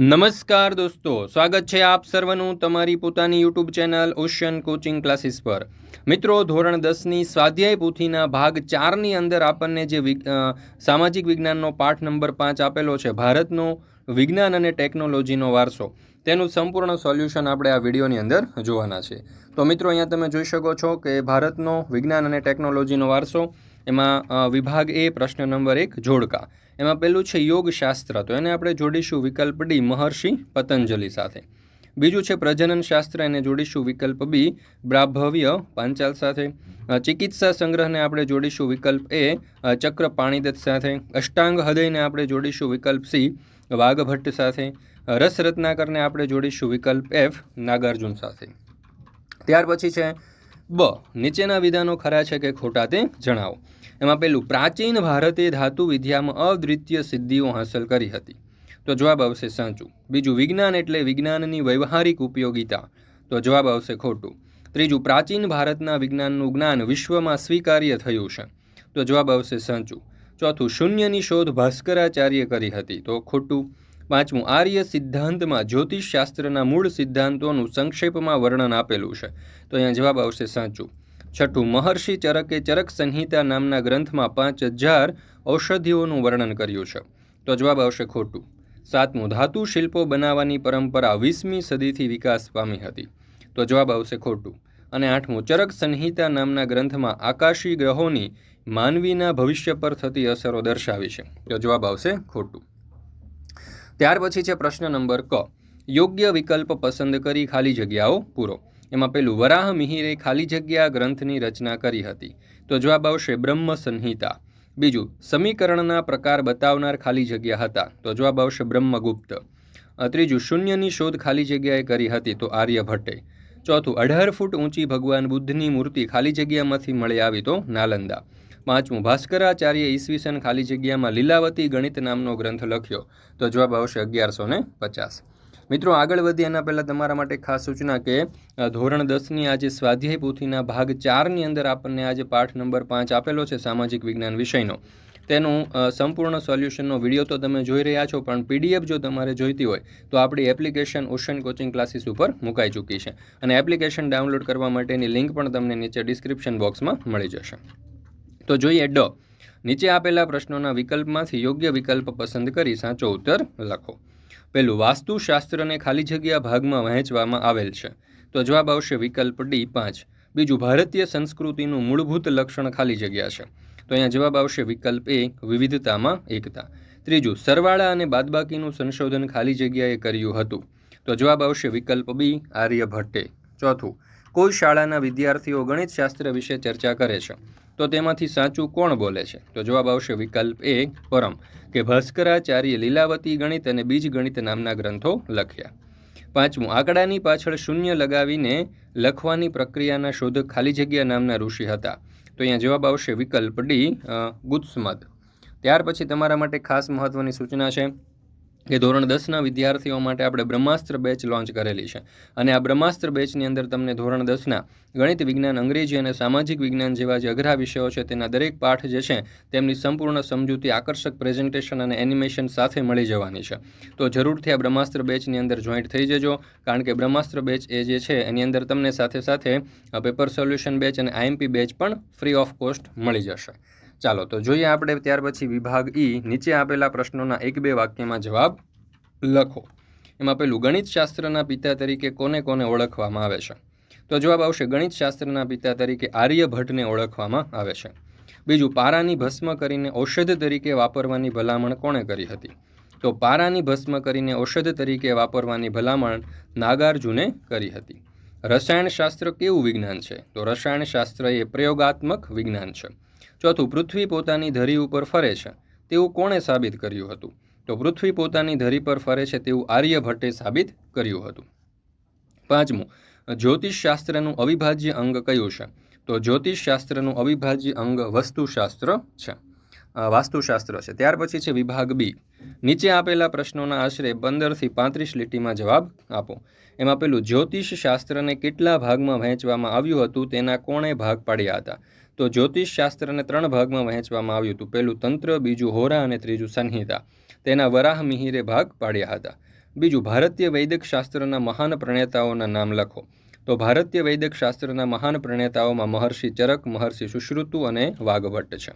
નમસ્કાર દોસ્તો, સ્વાગત છે આપ સર્વનું તમારી પોતાની YouTube channel ocean coaching classes પર. મિત્રો, ધોરણ દસની સ્વાધ્યાય પોથીના ભાગ ચારની અંદર આપણને જે સામાજિક વિજ્ઞાનનો પાઠ નંબર પાંચ આપેલો છે, ભારતનો વિજ્ઞાન અને ટેકનોલોજીનો વારસો. તેનું સંપૂર્ણ સોલ્યુશન આપણે આ વિડીયોની અંદર જોવાના છે. તો મિત્રો, અહીંયા તમે જોઈ શકો છો કે ભારતનો વિજ્ઞાન અને ટેકનોલોજીનો વારસો એમાં વિભાગ એ પ્રશ્ન નંબર એક, જોડકા. એમાં પેલું છે યોગશાસ્ત્ર. તો એને આપણે જોડીશું વિકલ્પ ડી, મહર્ષિ પતંજલિ સાથે. બીજું છે પ્રજનન શાસ્ત્ર એને જોડીશું વિકલ્પ બી બ્રાભવ્ય પાંચાલ સાથે. ચિકિત્સા સંગ્રહને આપણે જોડીશું વિકલ્પ એ ચક્ર પાણીદત્ત સાથે. અષ્ટાંગ હૃદયને આપણે જોડીશું વિકલ્પ સી, વાઘભટ્ટ સાથે. રસ રત્નાકરને આપણે જોડીશું વિકલ્પ એફ, નાગાર્જુન સાથે. ત્યાર પછી છે બ, નીચેના વિધાનો ખરા છે કે ખોટા તે જણાવો. એમાં પેલું, પ્રાચીન ભારતે ધાતુ વિદ્યામાં અદ્વિતીય સિદ્ધિઓ હાંસલ કરી હતી. તો જવાબ આવશે સાચું. બીજું, વિજ્ઞાન એટલે વિજ્ઞાનની વ્યવહારિક ઉપયોગિતા. તો જવાબ આવશે ખોટું. ત્રીજું, પ્રાચીન ભારતના વિજ્ઞાનનું જ્ઞાન વિશ્વમાં સ્વીકાર્ય થયું છે. તો જવાબ આવશે સાચું. ચોથું, શૂન્યની શોધ ભાસ્કરાચાર્ય કરી હતી. તો ખોટું. પાંચમું, આર્ય સિદ્ધાંતમાં જ્યોતિષશાસ્ત્રના મૂળ સિદ્ધાંતોનું સંક્ષેપમાં વર્ણન આપેલું છે. તો અહીંયા જવાબ આવશે સાચું. છઠ્ઠું, મહર્ષિ ચરકે ચરક સંહિતા નામના ગ્રંથમાં પાંચ હજાર ઔષધિઓનું વર્ણન કર્યું છે. તો જવાબ આવશે ખોટું. સાતમું, ધાતુ શિલ્પો બનાવવાની પરંપરા વીસમી સદીથી વિકાસ પામી હતી. તો જવાબ આવશે ખોટું. અને આઠમું, ચરક સંહિતા નામના ગ્રંથમાં આકાશી ગ્રહોની માનવીના ભવિષ્ય પર થતી અસરો દર્શાવી છે. તો જવાબ આવશે ખોટું. ત્યાર પછી છે પ્રશ્ન નંબર ક. યોગ્ય વિકલ્પ પસંદ કરી ખાલી જગ્યાઓ પૂરો. એમાં પેલું, વરાહ મિહિરે ખાલી જગ્યા ગ્રંથની રચના કરી હતી. તો જવાબ આવશે બ્રહ્મ સંહિતા. બીજું, સમીકરણના પ્રકાર બતાવનાર ખાલી જગ્યા હતા. તો જવાબ આવશે બ્રહ્મગુપ્ત. ત્રીજું, શૂન્યની શોધ ખાલી જગ્યાએ કરી હતી તો આર્યભટ્ટે ચોથું, અઢાર ફૂટ ઊંચી ભગવાન બુદ્ધની મૂર્તિ ખાલી જગ્યામાંથી મળી આવી તો નાલંદા. પાંચમું ભાસ્કરાચાર્ય ઈસવીસન ખાલી જગ્યામાં લીલાવતી ગણિત નામનો ગ્રંથ લખ્યો. તો જવાબ આવશે અગિયારસો ને પચાસ. મિત્રો, આગળ વધીએ એના પહેલાં તમારા માટે ખાસ સૂચના કે ધોરણ દસની આજે સ્વાધ્યાય પોથીના ભાગ ચારની અંદર આપણને આજે પાઠ નંબર પાંચ આપેલો છે સામાજિક વિજ્ઞાન વિષયનો. તેનું સંપૂર્ણ સોલ્યુશનનો વીડિયો તો તમે જોઈ રહ્યા છો, પણ પીડીએફ જો તમારે જોઈતી હોય, તો આપણી એપ્લિકેશન ઓશન કોચિંગ ક્લાસીસ ઉપર મુકાઈ ચૂકી છે. અને એપ્લિકેશન ડાઉનલોડ કરવા માટેની લિંક પણ તમને નીચે ડિસ્ક્રિપ્શન બોક્સમાં મળી જશે. તો જોઈએ ડ. નીચે આપેલા પ્રશ્નોના વિકલ્પમાંથી યોગ્ય વિકલ્પ પસંદ કરી સાચો ઉત્તર લખો. પહેલું વાસ્તુશાસ્ત્રને ખાલી જગ્યા ભાગમાં વહેંચવામાં આવેલ છે. તો જવાબ આવશે વિકલ્પ ડી, પાંચ. બીજું, ભારતીય સંસ્કૃતિનું મૂળભૂત લક્ષણ ખાલી જગ્યા છે. તો અહીંયા જવાબ આવશે વિકલ્પ એ, વિવિધતામાં એકતા. ત્રીજું, સરવાળા અને બાદબાકીનું સંશોધન ખાલી જગ્યાએ કર્યું હતું. તો જવાબ આવશે વિકલ્પ બી આર્યભટ્ટે ચોથું, કોઈ શાળાના વિદ્યાર્થીઓ ગણિતશાસ્ત્ર વિશે ચર્ચા કરે છે. તો તેમાંથી સાચું કોણ બોલે છે? તો જવાબ આવશે વિકલ્પ એ પરમ, કે ભાસ્કરાચાર્ય લીલાવતી ગણિત અને બીજ ગણિત નામના ગ્રંથો લખ્યા. પાંચમું, આંકડાની પાછળ શૂન્ય લગાવીને લખવાની પ્રક્રિયાના શોધક ખાલી જગ્યા નામના ઋષિ હતા. તો અહીંયા જવાબ આવશે વિકલ્પ ડી ગુત્સમદ ત્યાર પછી તમારા માટે ખાસ મહત્વની સૂચના છે. કે ધોરણ દસના વિદ્યાર્થીઓ માટે આપણે બ્રહ્માસ્ત્ર બેચ લોન્ચ કરેલી છે. અને આ બ્રહ્માસ્ત્ર બેચની અંદર તમને ધોરણ દસના ગણિત વિજ્ઞાન, અંગ્રેજી અને સામાજિક વિજ્ઞાન જેવા જે અઘરા વિષયો છે તેના દરેક પાઠ જે છે તેમની સંપૂર્ણ સમજૂતી, આકર્ષક પ્રેઝન્ટેશન અને એનિમેશન સાથે મળી જવાની છે. તો જરૂરથી આ બ્રહ્માસ્ત્ર બેચની અંદર જોઈન્ટ થઈ જજો, કારણ કે બ્રહ્માસ્ત્ર બેચ એ જે છે એની અંદર તમને સાથે સાથે પેપર સોલ્યુશન બેચ અને આઈએમપી બેચ પણ ફ્રી ઓફ કોસ્ટ મળી જશે. ચાલો, તો જોઈએ આપણે ત્યાર પછી વિભાગ ઈ નીચે આપેલા પ્રશ્નોના એક બે વાક્યમાં જવાબ લખો. એમાં પેલું ગણિતશાસ્ત્રના પિતા તરીકે કોને કોને ઓળખવામાં આવે છે? તો જવાબ આવશે, ગણિતશાસ્ત્રના પિતા તરીકે આર્યભટ્ટને ઓળખવામાં આવે છે. બીજું, પારાની ભસ્મ કરીને ઔષધ તરીકે વાપરવાની ભલામણ કોણે કરી હતી? તો પારાની ભસ્મ કરીને ઔષધ તરીકે વાપરવાની ભલામણ નાગાર્જુને કરી હતી. રસાયણશાસ્ત્ર કેવું વિજ્ઞાન છે? તો રસાયણશાસ્ત્ર એ પ્રયોગાત્મક વિજ્ઞાન છે. ચોથું, પૃથ્વી પોતાની ધરી ઉપર ફરે છે, તેવું કોણે સાબિત કર્યું હતું? તો પૃથ્વી પોતાની ધરી પર ફરે છે તેવું આર્યભટ્ટે સાબિત કર્યું હતું. પાંચમું જ્યોતિષશાસ્ત્રનું અવિભાજ્ય અંગ કયું છે? તો જ્યોતિષશાસ્ત્રનું અવિભાજ્ય અંગ વસ્તુશાસ્ત્ર છે. વાસ્તુશાસ્ત્ર છે. ત્યાર પછી છે વિભાગ બી. નીચે આપેલા પ્રશ્નોના આશરે પંદરથી પાંત્રીસ લીટીમાં જવાબ આપો. એમાં પેલું જ્યોતિષ શાસ્ત્રને કેટલા ભાગમાં વહેંચવામાં આવ્યું હતું તેના કોણે ભાગ પાડ્યા હતા? તો જ્યોતિષ શાસ્ત્રને ત્રણ ભાગમાં વહેંચવામાં આવ્યું હતું. પહેલું તંત્ર, બીજું હોરા અને ત્રીજું સંહિતા. તેના વરાહ મિહિરે ભાગ પાડ્યા હતા. બીજું ભારતીય વૈદિક શાસ્ત્રના મહાન પ્રણેતાઓના નામ લખો. તો ભારતીય વૈદિક શાસ્ત્રના મહાન પ્રણેતાઓમાં મહર્ષિ ચરક, મહર્ષિ સુશ્રુતુ અને વાઘભટ્ટ છે.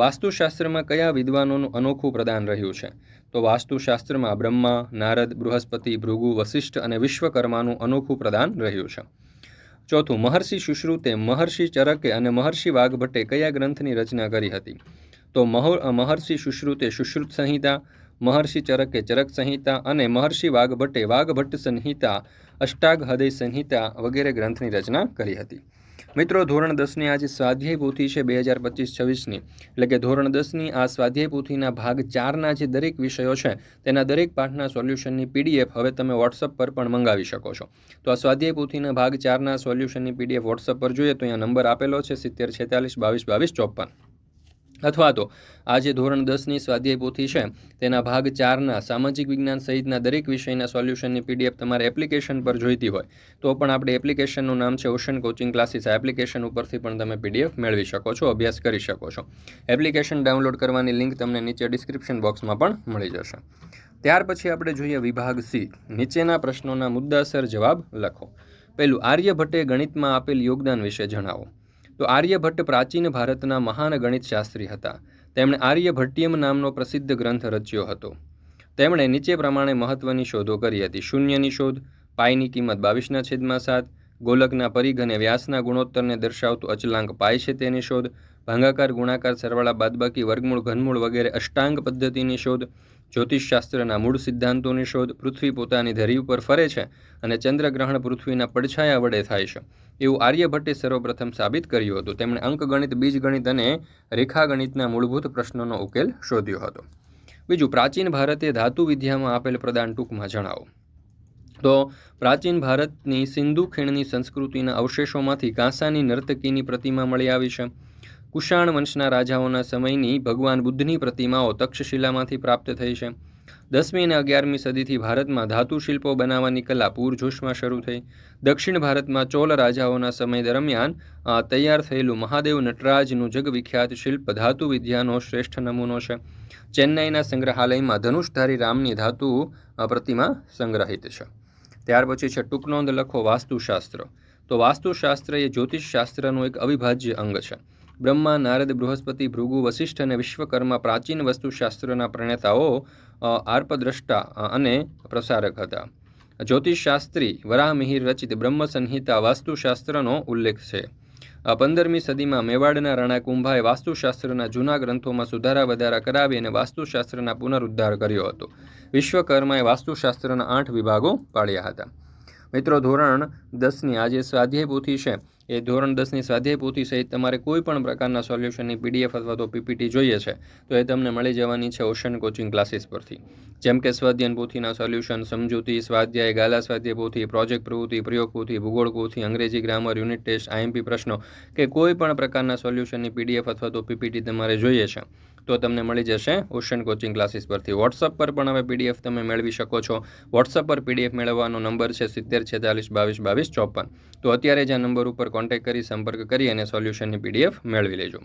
વાસ્તુશાસ્ત્રમાં કયા વિદ્વાનોનું અનોખું પ્રદાન રહ્યું છે? તો વાસ્તુશાસ્ત્રમાં બ્રહ્મા, નારદ, બૃહસ્પતિ, ભૃગુ વશિષ્ઠ અને વિશ્વકર્માનું અનોખું પ્રદાન રહ્યું છે. ચોથું, મહર્ષિ સુશ્રુતે મહર્ષિ ચરકે અને મહર્ષિ વાઘભટ્ટે કયા ગ્રંથની રચના કરી હતી? તો મહો મહર્ષિ સુશ્રુતે સુશ્રુત સંહિતા, મહર્ષિ ચરકે ચરક સંહિતા અને મહર્ષિ વાઘભટ્ટે વાઘભટ્ટ સંહિતા અષ્ટાગ હૃદય સંહિતા વગેરે ગ્રંથની રચના કરી હતી. મિત્રો, ધોરણ દસની આ જે સ્વાધ્યાય પોથી છે બે હજાર પચીસ છવ્વીસની, એટલે કે ધોરણ દસની આ સ્વાધ્યાય પોથીના ભાગ ચારના જે દરેક વિષયો છે, તેના દરેક પાઠના સોલ્યુશનની પીડીએફ હવે તમે વોટ્સઅપ પર પણ મંગાવી શકો છો. તો આ સ્વાધ્યાય પોથીના ભાગ ચારના સોલ્યુશનની પીડીએફ વોટ્સઅપ પર જોઈએ તો અહીંયા નંબર આપેલો છે સિત્તેર છેતાલીસ બાવીસ બાવીસ ચોપન. અથવા તો આ જે ધોરણ દસની સ્વાધ્યાય પોથી છે. તેના ભાગ ચારના સામાજિક વિજ્ઞાન સહિતના દરેક વિષયના સોલ્યુશનની પીડીએફ તમારે એપ્લિકેશન પર જોઈતી હોય, તો પણ આપણે એપ્લિકેશનનું નામ છે ઓશન કોચિંગ ક્લાસીસ. આ એપ્લિકેશન ઉપરથી પણ તમે પીડીએફ મેળવી શકો છો, અભ્યાસ કરી શકો છો. એપ્લિકેશન ડાઉનલોડ કરવાની લિંક તમને નીચે ડિસ્ક્રિપ્શન બોક્સમાં પણ મળી જશે. ત્યાર પછી આપણે જોઈએ વિભાગ સી. નીચેના પ્રશ્નોના મુદ્દાસર જવાબ લખો. પહેલું આર્યભટ્ટે ગણિતમાં આપેલ યોગદાન વિશે જણાવો. તો આર્યભટ્ટ પ્રાચીન ભારતના મહાન ગણિત શાસ્ત્રી હતા. તેમણે આર્યભટ્ટિયમ નામનો પ્રસિદ્ધ ગ્રંથ રચ્યો હતો. તેમણે નીચે પ્રમાણે મહત્વની શોધો કરી હતી. શૂન્યની શોધ, પાયની કિંમત બાવીસના છેદમાં સાત, ગોલકના પરિઘ અને વ્યાસના ગુણોત્તરને દર્શાવતું અચલાંક પાય છે તેની શોધ ભાંગાકાર, ગુણાકાર, સરવાળા, બાદબાકી, વર્ગમૂળ, ઘનમૂળ વગેરે અષ્ટાંગ પદ્ધતિની શોધ, જ્યોતિષશાસ્ત્રના મૂળ સિદ્ધાંતોની શોધ, પૃથ્વી પોતાની ધરી ઉપર ફરે છે અને ચંદ્રગ્રહણ પૃથ્વીના પડછાયા વડે થાય છે. એવું આર્યભટ્ટે સર્વપ્રથમ સાબિત કર્યું હતું. તેમણે અંકગણિત, બીજગણિત અને રેખાગણિતના મૂળભૂત પ્રશ્નોનો ઉકેલ શોધ્યો હતો. બીજું, પ્રાચીન ભારતે ધાતુ વિદ્યામાં આપેલ પ્રદાન ટૂંકમાં જણાવો. તો, પ્રાચીન ભારતની સિંધુ ખીણની સંસ્કૃતિના અવશેષોમાંથી કાંસાની નર્તકીની પ્રતિમા મળી આવી છે. કુષાણ વંશના રાજાઓના સમયની ભગવાન બુદ્ધની પ્રતિમાઓ તક્ષશિલામાંથી પ્રાપ્ત થઈ છે. દસમી અને અગિયારમી સદીથી ભારતમાં ધાતુ શિલ્પો બનાવવાની કલા પૂરજોશમાં શરૂ થઈ. દક્ષિણ ભારતમાં ચોલ રાજાઓના સમય દરમિયાન તૈયાર થયેલું મહાદેવ નટરાજનું જગવિખ્યાત શિલ્પ ધાતુ વિદ્યાનો શ્રેષ્ઠ નમૂનો છે. ચેન્નાઈના સંગ્રહાલયમાં ધનુષધારી રામની ધાતુ પ્રતિમા સંગ્રહિત છે. ત્યાર પછી છે ટૂંકનોંધ લખો વાસ્તુશાસ્ત્ર. તો વાસ્તુશાસ્ત્ર એ જ્યોતિષશાસ્ત્રનું એક અવિભાજ્ય અંગ છે. બ્રહ્મા, નારદ, બૃહસ્પતિ, ભૃગુ વશિષ્ઠ અને વિશ્વકર્મા પ્રાચીન વસ્તુશાસ્ત્રના પ્રણેતાઓ આર્પદ્રષ્ટા અને પ્રસારક હતા. જ્યોતિષશાસ્ત્રી વરાહમિહિર રચિત બ્રહ્મ સંહિતા વાસ્તુશાસ્ત્રનો ઉલ્લેખ છે. પંદરમી સદીમાં મેવાડના રાણા કુંભાએ વાસ્તુશાસ્ત્રના જૂના ગ્રંથોમાં સુધારા વધારા કરાવી અને વાસ્તુશાસ્ત્રના પુનરુદ્ધાર કર્યો હતો. વિશ્વકર્માએ વાસ્તુશાસ્ત્રના આઠ વિભાગો પાડ્યા હતા. મિત્રો, ધોરણ દસની આજે સ્વાધ્યાય પોથી છે. એ ધોરણ દસની સ્વાધ્યાય પોથી સહિત તમારે કોઈ પણ પ્રકારના સોલ્યુશનની પીડીએફ અથવા તો પીપીટી જોઈએ છે, તો એ તમને મળી જવાની છે ઓશન કોચિંગ ક્લાસીસ પરથી. જેમ કે સ્વાધ્યાયન પોથીના સોલ્યુશન, સમજૂતી, સ્વાધ્યાય, ગાલા સ્વાધ્યાય પોથી પ્રોજેક્ટ પ્રવૃત્તિ, પ્રયોગ પોથી ભૂગોળ પોથી અંગ્રેજી ગ્રામર, યુનિટ ટેસ્ટ આઈએમપી પ્રશ્નો, કે કોઈ પણ પ્રકારના સોલ્યુશનની પીડીએફ અથવા તો પીપીટી તમારે જોઈએ છે. તો તમને મળી જશે ઓશન કોચિંગ ક્લાસીસ પરથી વોટ્સઅપ પર પણ હવે પીડીએફ તમે મેળવી શકો છો. વોટ્સઅપ પર પીડીએફ મેળવવાનો નંબર છે સિત્તેર છેતાલીસ બાવીસ બાવીસ ચોપન. તો અત્યારે જ આ નંબર ઉપર કોન્ટેક્ટ કરી, સંપર્ક કરી અને સોલ્યુશનની પીડીએફ મેળવી લેજો.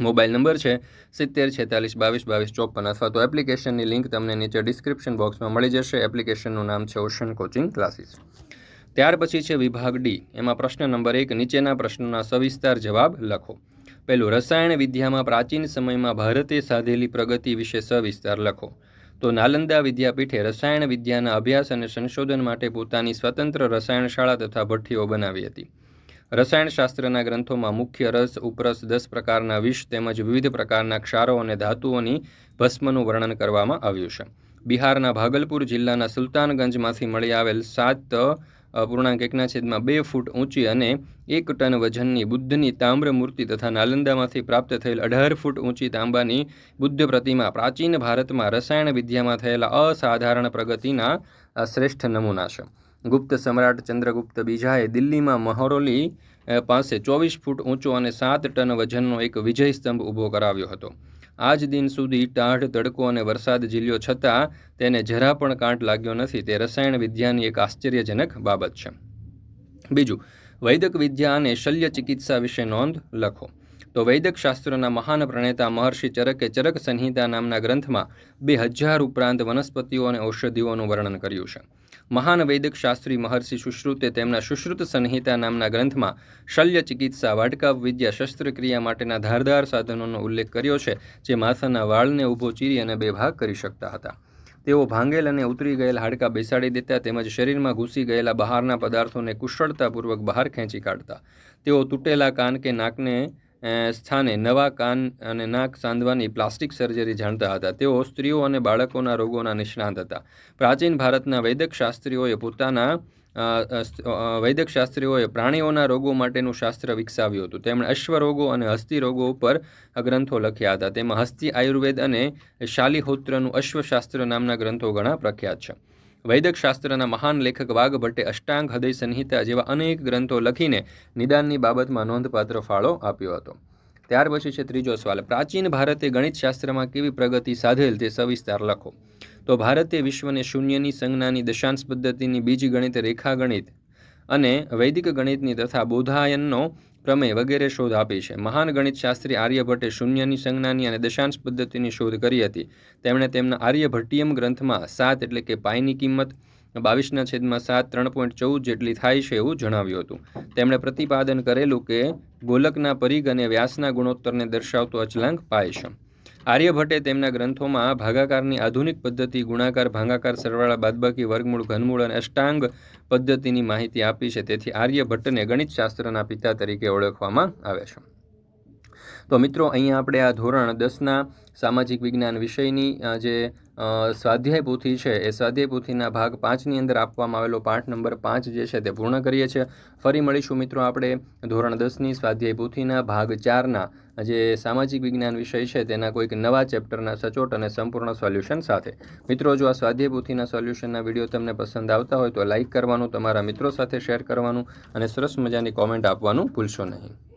મોબાઈલ નંબર છે સિત્તેર છેતાલીસ બાવીસ બાવીસ ચોપન અથવા તો એપ્લિકેશનની લિંક તમને નીચે ડિસ્ક્રિપ્શન બોક્સમાં મળી જશે. એપ્લિકેશનનું નામ છે ઓશન કોચિંગ ક્લાસીસ. ત્યાર પછી છે વિભાગ ડી એમાં પ્રશ્ન નંબર એક, નીચેના પ્રશ્નોના સવિસ્તાર જવાબ લખો. પહેલું રસાયણ વિદ્યામાં પ્રાચીન સમયમાં ભારતે સાધેલી પ્રગતિ વિશે સવિસ્તાર લખો. તો નાલંદા વિદ્યાપીઠે રસાયણ વિદ્યાના અભ્યાસ અને સંશોધન માટે પોતાની સ્વતંત્ર રસાયણશાળા તથા ભઠ્ઠીઓ બનાવી હતી. રસાયણશાસ્ત્રના ગ્રંથોમાં મુખ્ય રસ, ઉપરસ, દસ પ્રકારના વિષ તેમજ વિવિધ પ્રકારના ક્ષારો અને ધાતુઓની ભસ્મનું વર્ણન કરવામાં આવ્યું છે. બિહારના ભાગલપુર જિલ્લાના સુલતાનગંજમાંથી મળી આવેલ સાત પૂર્ણાંક એકના છેદમાં બે ફૂટ ઊંચી અને એક ટન વજનની બુદ્ધની તામ્ર મૂર્તિ તથા નાલંદામાંથી પ્રાપ્ત થયેલ અઢાર ફૂટ ઊંચી તાંબાની બુદ્ધ પ્રતિમા પ્રાચીન ભારતમાં રસાયણ વિદ્યામાં થયેલા અસાધારણ પ્રગતિના શ્રેષ્ઠ નમૂના છે. ગુપ્ત સમ્રાટ ચંદ્રગુપ્ત બીજાએ દિલ્હીમાં મહોરોલી પાસે ચોવીસ ફૂટ ઊંચો અને સાત ટન વજનનો એક વિજય સ્તંભ ઊભો કરાવ્યો હતો. આજ દિન સુધી ટાઢ, તડકો અને વરસાદ ઝીલ્યો છતાં તેને જરા પણ કાંટ લાગ્યો નથી. તે રસાયણ વિદ્યાની એક આશ્ચર્યજનક બાબત છે. બીજું, વૈદક વિદ્યા અને શલ્ય ચિકિત્સા વિશે નોંધ લખો. તો વૈદક શાસ્ત્રોના મહાન પ્રણેતા મહર્ષિ ચરકે ચરક સંહિતા નામના ગ્રંથમાં બે હજાર ઉપરાંત વનસ્પતિઓ અને ઔષધિઓનું વર્ણન કર્યું છે. મહાન વૈદક શાસ્ત્રી મહર્ષિ સુશ્રુતે તેમના સુશ્રુત સંહિતા નામના ગ્રંથમાં શલ્ય ચિકિત્સા વાટકાવ વિદ્યા, શસ્ત્રક્રિયા માટેના ધારદાર સાધનોનો ઉલ્લેખ કર્યો છે, જે માથાના વાળને ઊભો ચીરી અને બે ભાગ કરી શકતા હતા. તેઓ ભાંગેલ અને ઉતરી ગયેલ હાડકાં બેસાડી દેતા તેમજ શરીરમાં ઘૂસી ગયેલા બહારના પદાર્થોને કુશળતાપૂર્વક બહાર ખેંચી કાઢતા. તેઓ તૂટેલા કાન કે નાકને સ્થાને નવા કાન અને નાક સાંધવાની પ્લાસ્ટિક સર્જરી જાણતા હતા. તેઓ સ્ત્રીઓ અને બાળકોના રોગોના નિષ્ણાત હતા. પ્રાચીન ભારતના વૈદક શાસ્ત્રીઓએ પોતાના વૈદક શાસ્ત્રીઓએ પ્રાણીઓના રોગો માટેનું શાસ્ત્ર વિકસાવ્યું હતું. તેમણે અશ્વરોગો અને હસ્તી રોગો ઉપર ગ્રંથો લખ્યા હતા. તેમાં હસ્તી આયુર્વેદ અને શાલિહોત્રનું અશ્વશાસ્ત્ર નામના ગ્રંથો ઘણા પ્રખ્યાત છે. વૈદક શાસ્ત્રના મહાન લેખક વાઘભટ્ટે અષ્ટાંગ હૃદય સંહિતા જેવા અનેક ગ્રંથો લખીને નિદાનની બાબતમાં નોંધપાત્ર ફાળો આપ્યો હતો. ત્યાર પછી છે ત્રીજો સવાલ, પ્રાચીન ભારતે ગણિતશાસ્ત્રમાં કેવી પ્રગતિ સાધેલ તે સવિસ્તાર લખો. તો ભારતે વિશ્વને શૂન્યની સંજ્ઞાની દશાંશ પદ્ધતિની બીજી ગણિત રેખા રેખાગણિત અને વૈદિક ગણિતની તથા બોધાયનનો પ્રમેય વગેરે શોધ આપી છે. મહાન ગણિતશાસ્ત્રી આર્યભટ્ટે શૂન્યની સંજ્ઞાની અને દશાંશ પદ્ધતિની શોધ કરી હતી. તેમણે તેમના આર્યભટ્ટિયમ ગ્રંથમાં સાત એટલે કે પાયની કિંમત, બાવીસના છેદમાં સાત, ત્રણ પોઈન્ટ ચૌદ જેટલી થાય છે એવું જણાવ્યું હતું. તેમણે પ્રતિપાદન કરેલું કે ગોલકના પરિઘ અને વ્યાસના ગુણોત્તરને દર્શાવતો અચલાંક પાય છે આર્યભટ્ટે તેમના ગ્રંથોમાં ભાગાકારની આધુનિક પદ્ધતિ, ગુણાકાર, ભાગાકાર સરવાળા, બાદબાકી વર્ગમૂળ, ઘનમૂળ અને અષ્ટાંગ પદ્ધતિની માહિતી આપી છે. તેથી આર્યભટ્ટને ગણિતશાસ્ત્રના પિતા તરીકે ઓળખવામાં આવે છે. તો મિત્રો, અહીંયા આપણે આ ધોરણ દસના સામાજિક વિજ્ઞાન વિષયની જે સ્વાધ્યાય પોથી છે, એ સ્વાધ્યાય પોથીના ભાગ પાંચની અંદર આપવામાં આવેલો પાઠ નંબર પાંચ જે છે તે પૂર્ણ કરીએ છીએ. ફરી મળીશું મિત્રો આપણે ધોરણ દસની સ્વાધ્યાય પોથીના ભાગ ચારના જે સામાજિક વિજ્ઞાન વિષય છે, તેના કોઈક નવા ચેપ્ટરના સચોટ અને સંપૂર્ણ સોલ્યુશન સાથે. મિત્રો, જો આ સ્વાધ્યાય પોથીના સોલ્યુશનના વીડિયો તમને પસંદ આવતા હોય તો લાઇક કરવાનું, તમારા મિત્રો સાથે શેર કરવાનું અને સરસ મજાની કોમેન્ટ આપવાનું ભૂલશો નહીં.